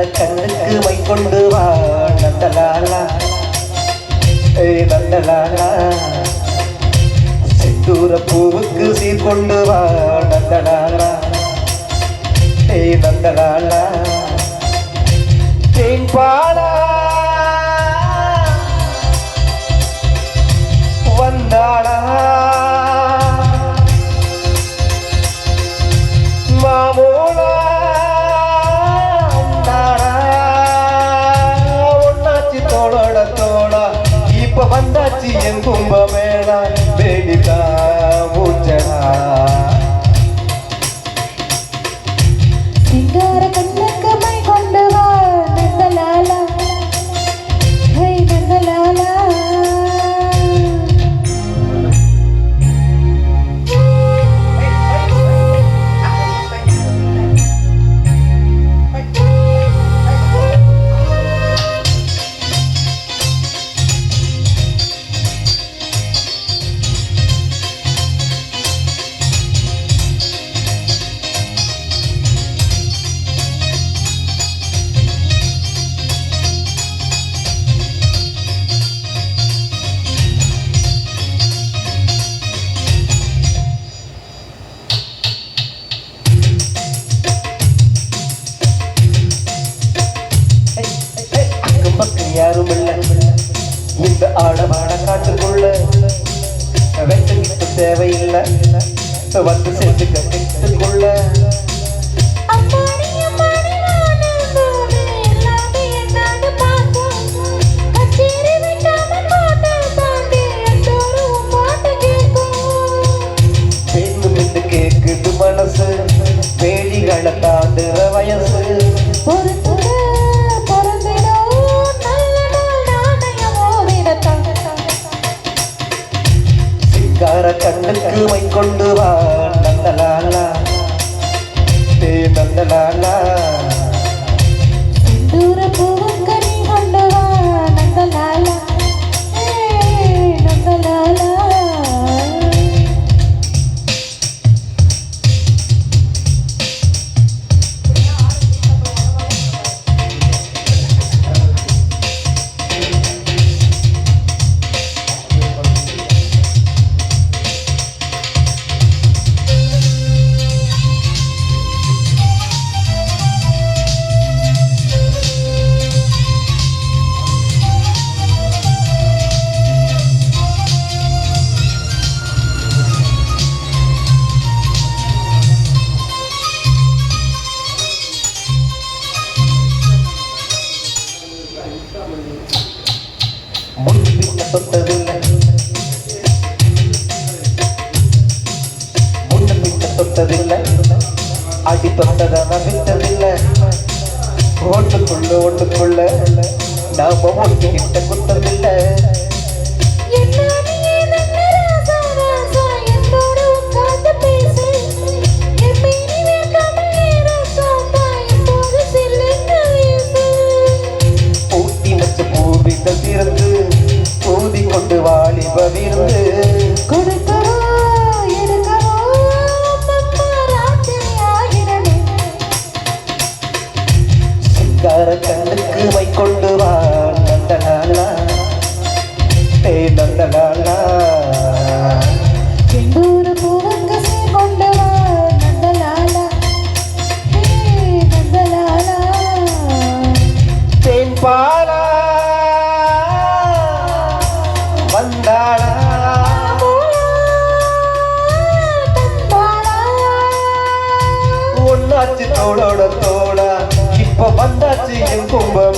வர கண்ணுக்கு மை கொண்டு வா நந்தலாலா. ஏய் நந்தலாலா. செந்தூர பூவுக்கு சீர் கொண்டு வா நந்தலாலா. ஏய் நந்தலாலா. இப்ப வந்தாச்சு என் கும்பமேளா வேடிதா ஊச்சடா யாரும் இல்லை இந்த ஆழமான காட்டுக்குள்ள வெட்ட தேவையில்லை. வந்து சேர்த்து கட்டுக்குள்ள la la. தொட்டதில்லை முன்னும் பின்ன தொட்டதில்லை அடி தொட்டதை நவித்ததில்லை ஓட்டுக்குள்ள ஓட்டுக்குள்ள. நாம ஓட்டுக்கிட்ட குத்ததில்லை assim, um combate.